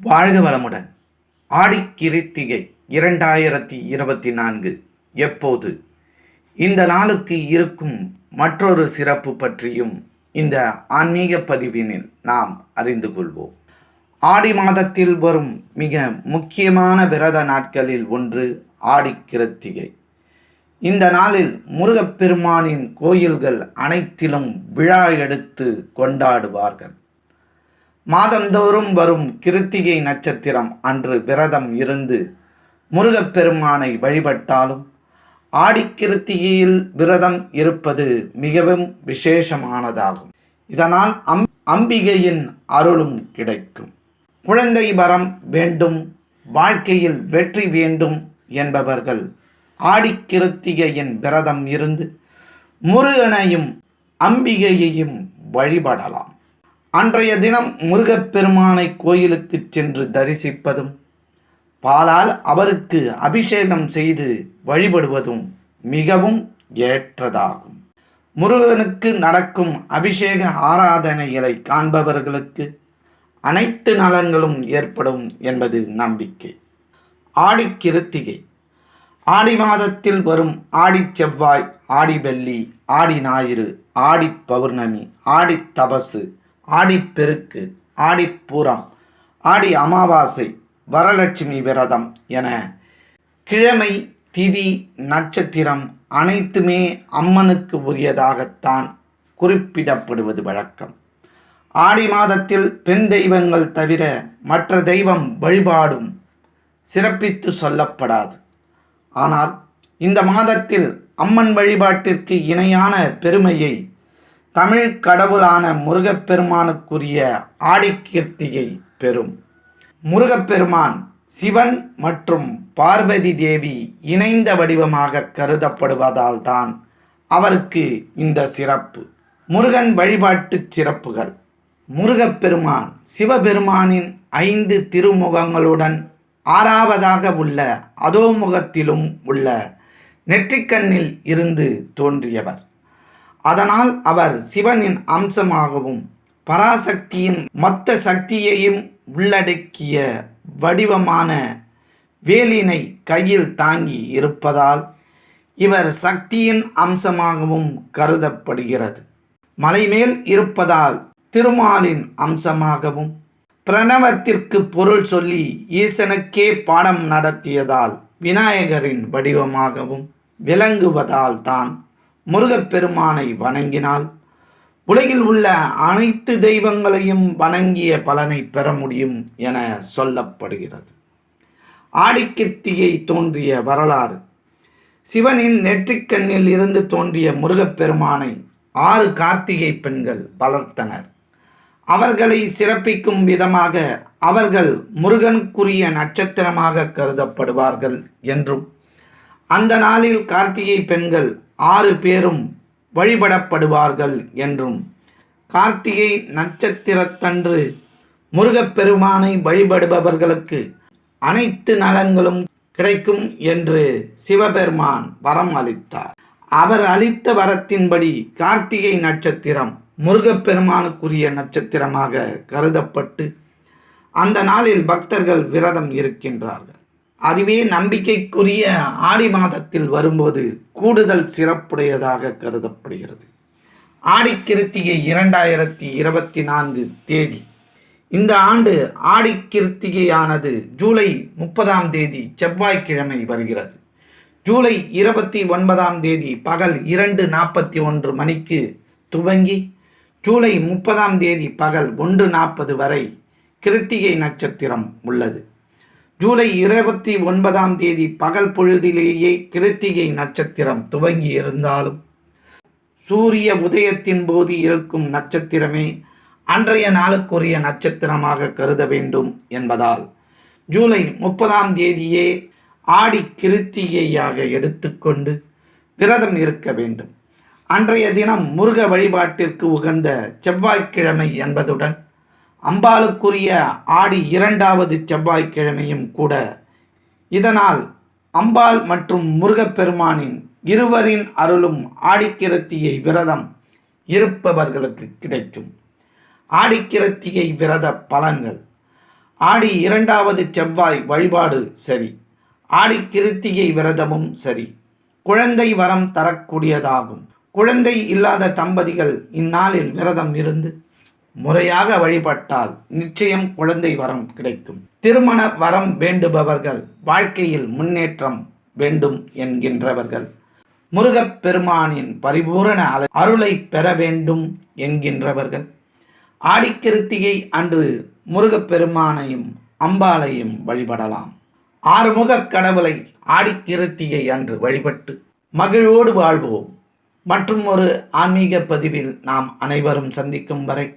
வாழ்க வளமுடன். ஆடிக்கிருத்திகை இரண்டாயிரத்தி இருபத்தி நான்கு. எப்போது? இந்த நாளுக்கு இருக்கும் மற்றொரு சிறப்பு பற்றியும் இந்த ஆன்மீக பதிவினில் நாம் அறிந்து கொள்வோம். ஆடி மாதத்தில் வரும் மிக முக்கியமான விரத நாட்களில் ஒன்று ஆடிக்கிருத்திகை இந்த நாளில் முருகப்பெருமானின் கோயில்கள் அனைத்திலும் விழா எடுத்து கொண்டாடுவார்கள். மாதந்தோறும் வரும் கிருத்திகை நட்சத்திரம் அன்று விரதம் இருந்து முருகப்பெருமானை வழிபட்டாலும் ஆடிக்கிருத்திகையில் விரதம் இருப்பது மிகவும் விசேஷமானதாகும். இதனால் அம் அம்பிகையின் அருளும் கிடைக்கும். குழந்தை வரம் வேண்டும் வாழ்க்கையில் வெற்றி வேண்டும் என்பவர்கள் ஆடிக்கிருத்திகையின் விரதம் இருந்து முருகனையும் அம்பிகையையும் வழிபடலாம். அன்றைய தினம் முருகப்பெருமானை கோயிலுக்கு சென்று தரிசிப்பதும் பாலால் அவருக்கு அபிஷேகம் செய்து வழிபடுவதும் மிகவும் ஏற்றதாகும். முருகனுக்கு நடக்கும் அபிஷேக ஆராதனைகளை காண்பவர்களுக்கு அனைத்து நலன்களும் ஏற்படும் என்பது நம்பிக்கை. ஆடிக்கிருத்திகை ஆடி மாதத்தில் வரும் ஆடி செவ்வாய் ஆடி வெள்ளி ஆடி ஞாயிறு ஆடி பௌர்ணமி ஆடி தபசு ஆடிப்பெருக்கு ஆடிப்பூரம் ஆடி அமாவாசை வரலட்சுமி விரதம் என கிழமை திதி நட்சத்திரம் அனைத்துமே அம்மனுக்கு உரியதாகத்தான் குறிப்பிடப்படுவது வழக்கம். ஆடி மாதத்தில் பெண் தெய்வங்கள் தவிர மற்ற தெய்வம் வழிபாடும் சிறப்பித்து சொல்லப்படாது. ஆனால் இந்த மாதத்தில் அம்மன் வழிபாட்டிற்கு இணையான பெருமையை தமிழ் கடவுளான முருகப்பெருமானுக்குரிய ஆடிக்கீர்த்தியை பெறும். முருகப்பெருமான் சிவன் மற்றும் பார்வதி தேவி இணைந்த வடிவமாக கருதப்படுவதால் தான் அவருக்கு இந்த சிறப்பு. முருகன் வழிபாட்டு சிறப்புகள். முருகப்பெருமான் சிவபெருமானின் ஐந்து திருமுகங்களுடன் ஆறாவதாக உள்ள அதோமுகத்திலும் உள்ள நெற்றிக்கண்ணில் இருந்து தோன்றியவர். அதனால் அவர் சிவனின் அம்சமாகவும் பராசக்தியின் மொத்த சக்தியையும் உள்ளடக்கிய வடிவமான வேலினை கையில் தாங்கி இருப்பதால் இவர் சக்தியின் அம்சமாகவும் கருதப்படுகிறது. மலைமேல் இருப்பதால் திருமாலின் அம்சமாகவும் பிரணவத்திற்கு பொருள் சொல்லி ஈசனுக்கே பாடம் நடத்தியதால் விநாயகரின் வடிவமாகவும் விளங்குவதால் தான் முருகப்பெருமானை வணங்கினால் உலகில் உள்ள அனைத்து தெய்வங்களையும் வணங்கிய பலனை பெற முடியும் என சொல்லப்படுகிறது. ஆடிக்கிருத்திகை தோன்றிய வரலாறு. சிவனின் நெற்றிக்கண்ணில் இருந்து தோன்றிய முருகப்பெருமானை ஆறு கார்த்திகை பெண்கள் வளர்த்தனர். அவர்களை சிறப்பிக்கும் விதமாக அவர்கள் முருகனுக்குரிய நட்சத்திரமாக கருதப்படுவார்கள் என்றும் அந்த நாளில் கார்த்திகை பெண்கள் ஆறு பேரும் வழிபடப்படுவார்கள் என்றும் கார்த்திகை நட்சத்திரத்தன்று முருகப்பெருமானை வழிபடுபவர்களுக்கு அனைத்து நலன்களும் கிடைக்கும் என்று சிவபெருமான் வரம் அளித்தார். அவர் அளித்த வரத்தின்படி கார்த்திகை நட்சத்திரம் முருகப்பெருமானுக்குரிய நட்சத்திரமாக கருதப்பட்டு அந்த நாளில் பக்தர்கள் விரதம் இருக்கின்றார்கள். அதுவே நம்பிக்கைக்குரிய ஆடி மாதத்தில் வரும்போது கூடுதல் சிறப்புடையதாக கருதப்படுகிறது. ஆடிக்கிருத்திகை இரண்டாயிரத்தி இருபத்தி நான்கு தேதி. இந்த ஆண்டு ஆடிக்கிருத்திகையானது ஜூலை முப்பதாம் தேதி செவ்வாய்க்கிழமை வருகிறது. ஜூலை இருபத்தி ஒன்பதாம் தேதி பகல் இரண்டு நாற்பத்தி ஒன்று மணிக்கு துவங்கி ஜூலை முப்பதாம் தேதி பகல் ஒன்று நாற்பது வரை கிருத்திகை நட்சத்திரம் உள்ளது. ஜூலை இருபத்தி ஒன்பதாம் தேதி பகல் பொழுதிலேயே கிருத்திகை நட்சத்திரம் துவங்கி இருந்தாலும் சூரிய உதயத்தின் போது இருக்கும் நட்சத்திரமே அன்றைய நாளுக்குரிய நட்சத்திரமாக கருத வேண்டும் என்பதால் ஜூலை முப்பதாம் தேதியே ஆடி கிருத்திகையாக எடுத்துக்கொண்டு விரதம் இருக்க வேண்டும். அன்றைய தினம் முருக வழிபாட்டிற்கு உகந்த செவ்வாய்க்கிழமை என்பதுடன் அம்பாளுக்குரிய ஆடி இரண்டாவது செவ்வாய்க்கிழமையும் கூட இதனால் அம்பாள் மற்றும் முருகப்பெருமானின் இருவரின் அருளும் ஆடிக்கிரத்தியை விரதம் இருப்பவர்களுக்கு கிடைக்கும். ஆடிக்கிரத்திகை விரத பலன்கள். ஆடி இரண்டாவது செவ்வாய் வழிபாடு சரி. ஆடிக்கிருத்திகை விரதமும் சரி. குழந்தை வரம் தரக்கூடியதாகும். குழந்தை இல்லாத தம்பதிகள் இந்நாளில் விரதம் இருந்து முறையாக வழிபட்டால் நிச்சயம் குழந்தை வரம் கிடைக்கும். திருமண வரம் வேண்டுபவர்கள் வாழ்க்கையில் முன்னேற்றம் வேண்டும் என்கின்றவர்கள். முருகப் பெருமானின் பரிபூரண அருளை பெற வேண்டும் என்கின்றவர்கள். ஆடிக்கிருத்திகை அன்று முருகப்பெருமானையும் அம்பாளையும் வழிபடலாம். ஆறுமுகக் கடவுளை ஆடிக்கிருத்திகை அன்று வழிபட்டு மகிழ்வோடு வாழ்வோம். மற்றும் ஒரு ஆன்மீக பதிவில் நாம் அனைவரும் சந்திக்கும் வரை